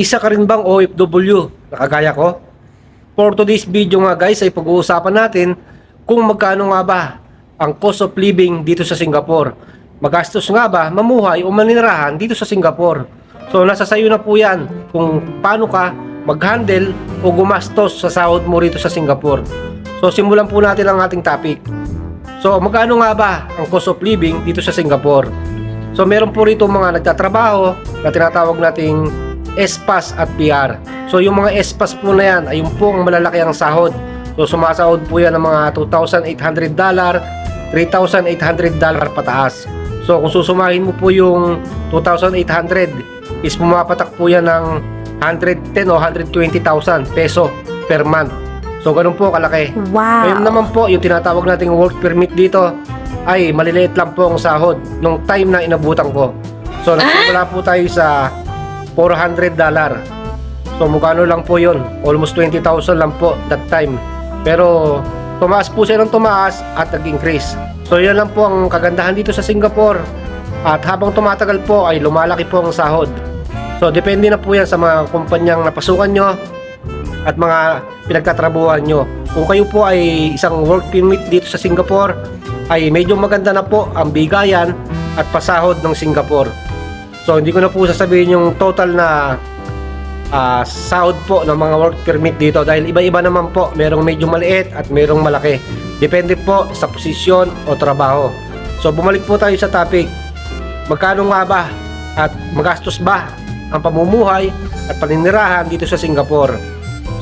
Isa ka rin bang OFW na kagaya ko? For today's video nga guys ay pag-uusapan natin kung magkano nga ba ang cost of living dito sa Singapore. Magastos nga ba mamuhay o maninirahan dito sa Singapore? So nasa sayo na po yan kung paano ka mag-handle o gumastos sa sahod mo rito sa Singapore. So simulan po natin ang ating topic. So magkano nga ba ang cost of living dito sa Singapore? So meron po rito mga nagtatrabaho na tinatawag nating ESPAS at PR. So yung mga ESPAS po na yan ay yung po ang malalaki ang sahod. So sumasahod po yan ng mga $2,800, $3,800 pataas. So kung susumahin mo po yung 2,800 is pumapatak po yan ng 110 o 120,000 peso per month. So ganun po kalaki. Wow. Ngayon naman po, yung tinatawag nating work permit dito ay maliliit lang po ang sahod nung time na inabutan ko. So nagsimula po tayo sa 400 dollar. So mukano lang po yon Almost 20,000 lang po that time. Pero tumaas po siya ng tumaas at nag-increase. So yan lang po ang kagandahan dito sa Singapore. At habang tumatagal po ay lumalaki po ang sahod. So depende na po yan sa mga kumpanyang napasukan nyo at mga pinagtatrabuhan nyo. Kung kayo po ay isang work permit dito sa Singapore, ay medyo maganda na po ang bigayan at pasahod ng Singapore. So hindi ko na po sasabihin yung total na ah, sahod po ng mga work permit dito dahil iba-iba naman po. Merong medyo maliit at merong malaki. Depende po sa posisyon o trabaho. So bumalik po tayo sa topic. Magkano nga ba at magastos ba ang pamumuhay at paninirahan dito sa Singapore?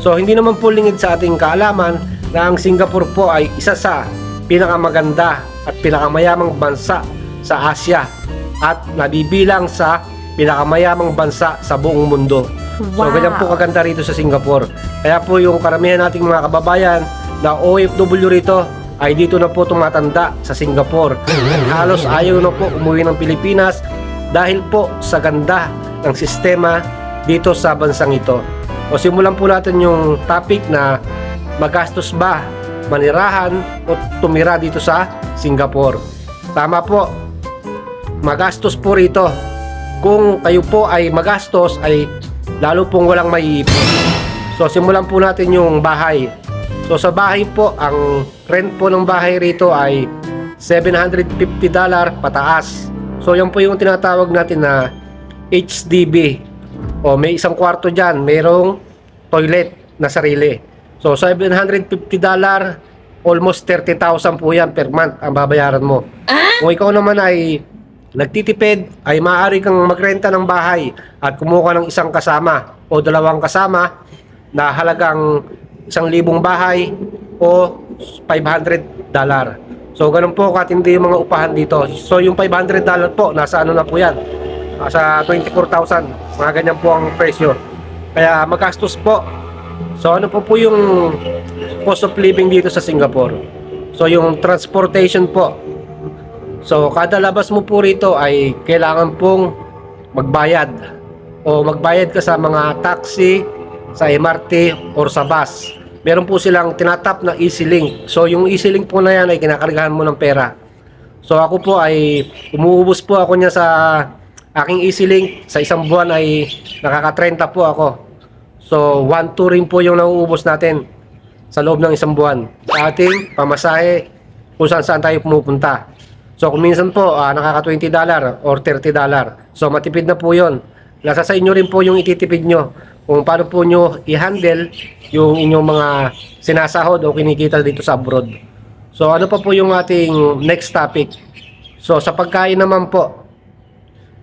So hindi naman po lingid sa ating kaalaman na ang Singapore po ay isa sa pinakamaganda at pinakamayamang bansa sa Asia at nabibilang sa pinakamayamang bansa sa buong mundo. So Wow. ganyan po kaganda rito sa Singapore. Kaya po yung karamihan nating mga kababayan na OFW rito ay dito na po tumatanda sa Singapore. At halos ayaw na po umuwi ng Pilipinas dahil po sa ganda ng sistema dito sa bansang ito. O simulan po natin yung topic na magastos ba manirahan o tumira dito sa Singapore. Tama po, magastos po rito. Kung kayo po ay magastos ay lalo pong walang maiipon. So simulan po natin yung bahay. So sa bahay po, ang rent po ng bahay rito ay $750 pataas. So yan po yung tinatawag natin na HDB. O may isang kwarto dyan, mayroong toilet na sarili. So $750 almost 30,000 po yan per month ang babayaran mo. Kung ikaw naman ay nagtitipid, ay maaari kang magrenta ng bahay at kumuha ng isang kasama o dalawang kasama na halagang isang libong bahay o 500 dollar. So ganun po katindi yung mga upahan dito. So yung 500 dollar po, nasa ano na po yan? Nasa 24,000. Mga ganyan po ang presyo. Kaya magastos po. So ano po po yung cost of living dito sa Singapore? So yung transportation po. So kada labas mo po rito ay kailangan pong magbayad o magbayad ka sa mga taxi, sa MRT or sa bus. Meron po silang tinatap na EasyLink. So yung EasyLink po na yan ay kinakargahan mo ng pera. So ako po ay umuubos po ako niya sa aking EasyLink. Sa isang buwan ay nakaka-30 po ako. So 1-2 rin po yung nauubos natin sa loob ng isang buwan. Sa ating pamasahe kung saan saan tayo pumupunta. So kung minsan po ah, nakaka 20 dollar or 30 dollar. So matipid na po 'yon. Nasa sa inyo rin po yung ititipid nyo kung paano po nyo i-handle yung inyong mga sinasahod o kinikita dito sa abroad. So ano pa po yung ating next topic? So sa pagkain naman po,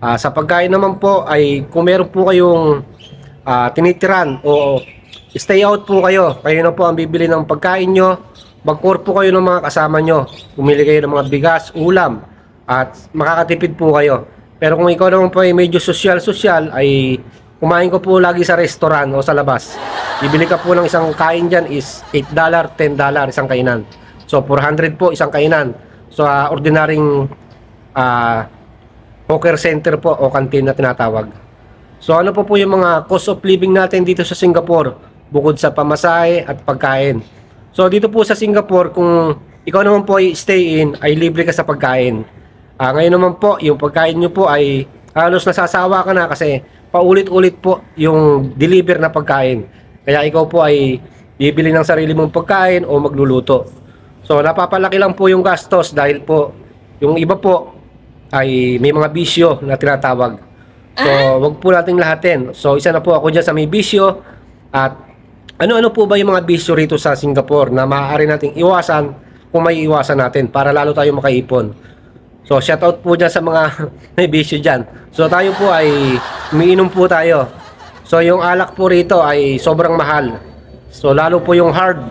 ah, sa pagkain naman po ay kung meron po kayong ah, tinitiran o stay out po kayo, kayo na po ang bibili ng pagkain nyo, mag-core po kayo ng mga kasama nyo, pumili kayo ng mga bigas, ulam, at makakatipid po kayo. Pero kung ikaw naman po ay medyo social-social, ay kumain ko po lagi sa restaurant o sa labas. Bibili ka po ng isang kain dyan is $8, $10 isang kainan. So 400 po isang kainan. So ah, ordinaryong ah, hawker center po o canteen na tinatawag. So ano po po yung mga cost of living natin dito sa Singapore bukod sa pamasahe at pagkain. So dito po sa Singapore kung ikaw naman po ay stay in ay libre ka sa pagkain. Ah ngayon naman po yung pagkain nyo po ay halos nasasawa ka na kasi paulit-ulit po yung deliver na pagkain. Kaya ikaw po ay bibili ng sarili mong pagkain o magluluto. So napapalaki lang po yung gastos dahil po yung iba po ay may mga bisyo na tinatawag. So wag po nating lahatin. So isa na po ako dyan sa may bisyo at ano-ano po ba yung mga bisyo rito sa Singapore na maaari nating iwasan kung may iwasan natin para lalo tayo makaipon. So shout out po dyan sa mga may bisyo dyan. So tayo po ay umiinom po tayo. So yung alak po rito ay sobrang mahal. So lalo po yung hard.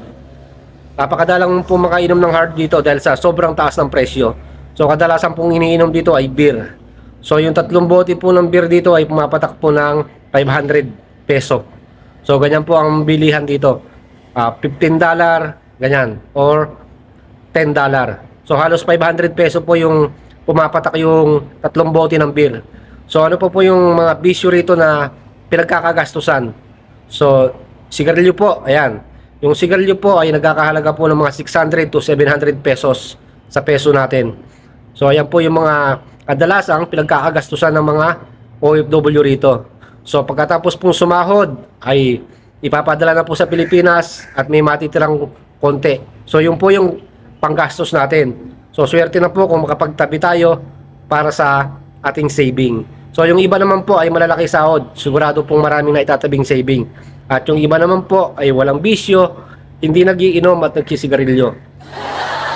Napakadalang po makainom ng hard dito dahil sa sobrang taas ng presyo. So kadalasan pong iniinom dito ay beer. So yung tatlong bote po ng beer dito ay pumapatak po ng 500 peso. So ganyan po ang bilihan dito. Ah, 15 dollar, ganyan. Or 10 dollar. So halos 500 peso po yung pumapatak yung tatlong bote ng beer. So ano po po yung mga bisyo rito na pinagkakagastusan. So sigarilyo po, ayan. Yung sigarilyo po ay nagkakahalaga po ng mga 600 to 700 pesos sa peso natin. So ayan po yung mga kadalasang pinagkakagastusan ng mga OFW rito. So pagkatapos pong sumahod ay ipapadala na po sa Pilipinas at may matitirang konti. So yun po yung panggastos natin. So swerte na po kung makapagtabi tayo para sa ating saving. So yung iba naman po ay malalaki sahod. Sigurado pong maraming na itatabing saving. At yung iba naman po ay walang bisyo, hindi nagiinom at nagsisigarilyo.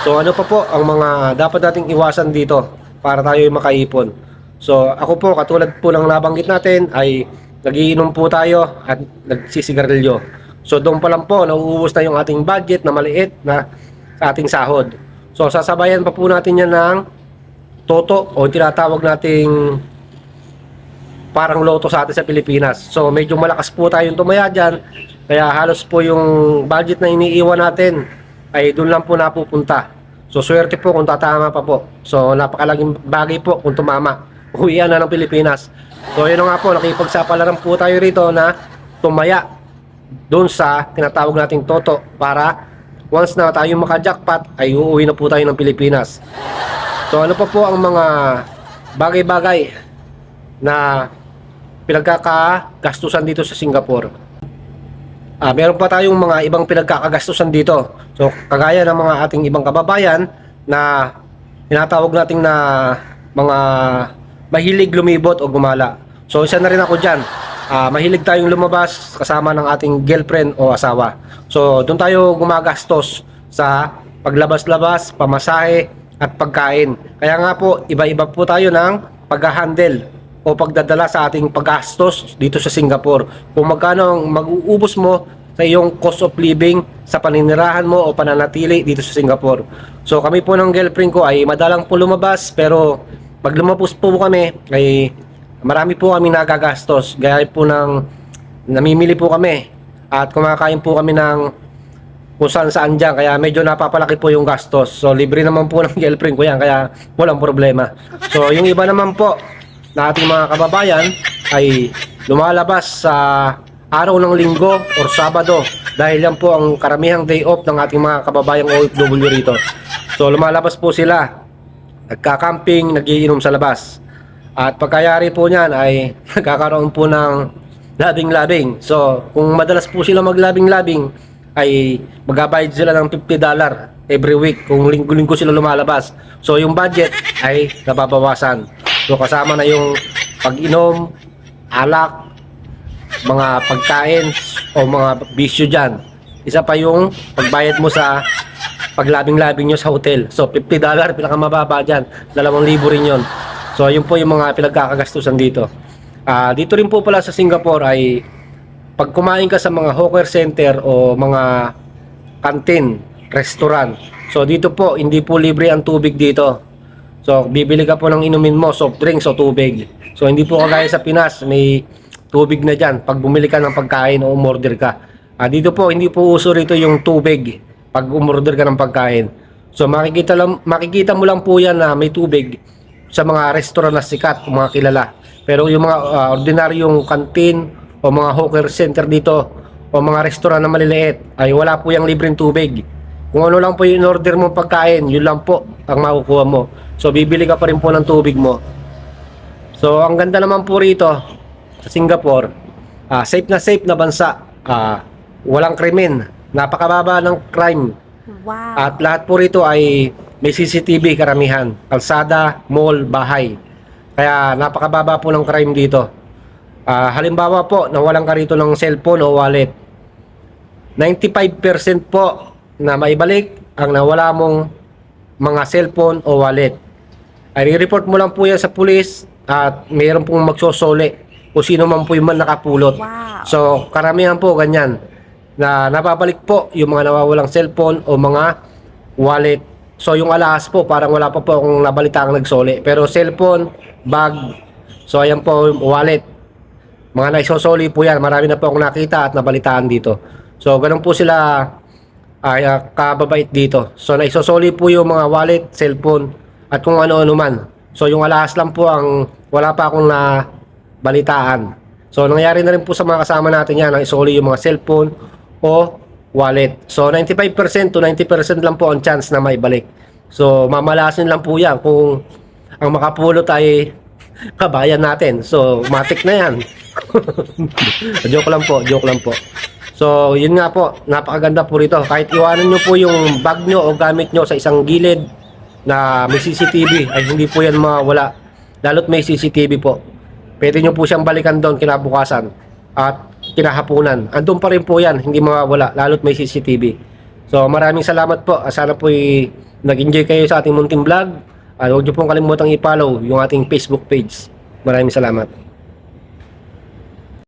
So ano pa po ang mga dapat nating iwasan dito para tayo ay makaipon. So ako po katulad po ng nabanggit natin ay nagiinom po tayo at nagsisigarilyo. So doon pa lang po nauubos na yung ating budget na maliit na ating sahod. So sasabayan pa po natin yan ng toto o tinatawag nating parang loto sa atin sa Pilipinas. So medyo malakas po tayong tumaya dyan. Kaya halos po yung budget na iniiwan natin ay doon lang po napupunta. So swerte po kung tatama pa po. So napakalaging bagay po kung tumama. Uwian na ng Pilipinas. So yun nga po, nakipagsapalaran po tayo rito na tumaya doon sa tinatawag nating toto para once na tayo maka-jackpot ay uuwi na po tayo ng Pilipinas. So ano pa po ang mga bagay-bagay na pinagkakagastusan dito sa Singapore. Ah, meron pa tayong mga ibang pinagkakagastusan dito. So, kagaya ng mga ating ibang kababayan na tinatawag nating na mga mahilig lumibot o gumala. So, isa na rin ako dyan. Ah, mahilig tayong lumabas kasama ng ating girlfriend o asawa. So, doon tayo gumagastos sa paglabas-labas, pamasahe, at pagkain. Kaya nga po, iba-iba po tayo ng pag-handle o pagdadala sa ating paggastos dito sa Singapore. Kung magkano ang mag-uubos mo sa iyong cost of living sa paninirahan mo o pananatili dito sa Singapore. So kami po ng girlfriend ko ay madalang po lumabas pero pag lumabas po kami ay marami po kami nagagastos. Gaya po ng namimili po kami at kumakain po kami ng kung saan saan dyan. Kaya medyo napapalaki po yung gastos. So, libre naman po ng girlfriend ko yan. Kaya walang problema. So, yung iba naman po na ating mga kababayan ay lumalabas sa araw ng linggo or sabado. Dahil yan po ang karamihang day off ng ating mga kababayang OFW rito. So, lumalabas po sila. Nagka-camping, nagiinom sa labas. At pagkayari po niyan ay nagkakaroon po ng labing-labing. So, kung madalas po sila maglabing-labing, ay magabayad sila ng 50 dollar every week kung linggo-linggo sila lumalabas. So yung budget ay nababawasan. So kasama na yung pag-inom, alak, mga pagkain o mga bisyo dyan. Isa pa yung pagbayad mo sa paglabing-labing nyo sa hotel. So 50 dollar pinakamababa dyan. 2,000 rin yon. So yun po yung mga pinagkakagastusan dito. Ah, dito rin po pala sa Singapore ay pag kumain ka sa mga hawker center o mga kantin, restaurant. So dito po, hindi po libre ang tubig dito. So bibili ka po ng inumin mo, soft drinks o tubig. So hindi po kagaya sa Pinas, may tubig na dyan pag bumili ka ng pagkain o umorder ka. Ah, dito po, hindi po uso rito yung tubig pag umorder ka ng pagkain. So makikita, lang, makikita mo lang po yan na may tubig sa mga restaurant na sikat, mga kilala. Pero yung mga ah, ordinaryong kantin, o mga hawker center dito o mga restaurant na maliliit ay wala po yung libreng tubig. Kung ano lang po yung order mo pagkain, yun lang po ang makukuha mo. So bibili ka pa rin po ng tubig mo. So ang ganda naman po rito, sa Singapore, ah, safe na safe na bansa. Ah, walang krimen. Napakababa ng crime. Wow. At lahat po rito ay may CCTV karamihan. Kalsada, mall, bahay. Kaya napakababa po ng crime dito. Ah, halimbawa po, nawalan ka rito ng cellphone o wallet. 95% po na maibalik ang nawala mong mga cellphone o wallet. Ay report mo lang po yan sa pulis at mayroon pong magsosole kung sino man po yung man nakapulot. Wow. So, karamihan po ganyan na napabalik po yung mga nawawalang cellphone o mga wallet. So, yung alahas po, parang wala pa po akong nabalita ang nagsole. Pero cellphone, bag, so ayan po wallet. Mga naisosoli po yan. Marami na po akong nakita at nabalitaan dito. So, ganun po sila ay ah, kababait dito. So, naisosoli po yung mga wallet, cellphone, at kung ano-ano man. So, yung alahas lang po ang wala pa akong na balitaan. So, nangyari na rin po sa mga kasama natin yan, na isoli yung mga cellphone o wallet. So, 95% to 90% lang po ang chance na maibalik. So, mamalasin lang po yan kung ang makapulot ay kabayan natin. So, matik na yan. joke lang po, joke lang po. So, yun nga po, napakaganda po rito. Kahit iwanan nyo po yung bag nyo o gamit nyo sa isang gilid na may CCTV, ay hindi po yan mawala. Lalo't may CCTV po. Pwede nyo po siyang balikan doon kinabukasan at kinahapunan. Andun pa rin po yan, hindi mawawala, lalo't may CCTV. So, maraming salamat po. Sana po nag-enjoy kayo sa ating munting vlog. At huwag nyo pong kalimutang i-follow yung ating Facebook page. Maraming salamat.